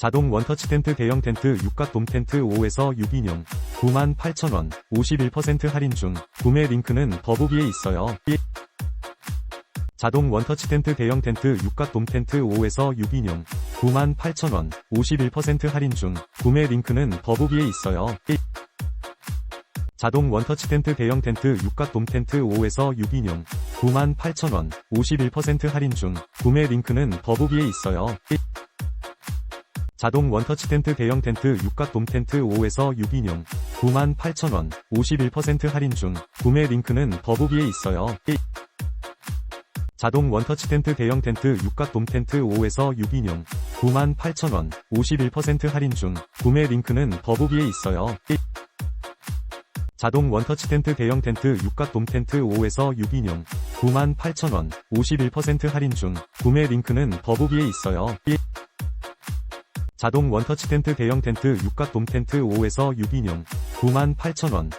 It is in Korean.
자동 원터치 텐트 대형 텐트 육각 돔 텐트 5에서 6인용 98,000원 51% 할인 중 구매 링크는 더보기에 있어요. 자동 원터치 텐트 대형 텐트 육각 돔 텐트 5에서 6인용 98,000원 51% 할인 중 구매 링크는 더보기에 있어요. 자동 원터치 텐트 대형 텐트 육각 돔 텐트 5에서 6인용 98,000원 51% 할인 중 구매 링크는 더보기에 있어요. 자동 원터치 텐트 대형 텐트 육각 돔 텐트 5에서 6인용 98,000원 51% 할인 중 구매 링크는 더보기에 있어요. 자동 원터치 텐트 대형 텐트 육각 돔 텐트 5에서 6인용 98,000원 51% 할인 중 구매 링크는 더보기에 있어요. 자동 원터치 텐트 대형 텐트 육각 돔 텐트 5에서 6인용 98,000원 51% 할인 중 구매 링크는 더보기에 있어요. 자동 원터치 텐트 대형 텐트 육각 돔 텐트 5에서 6인용 98,000원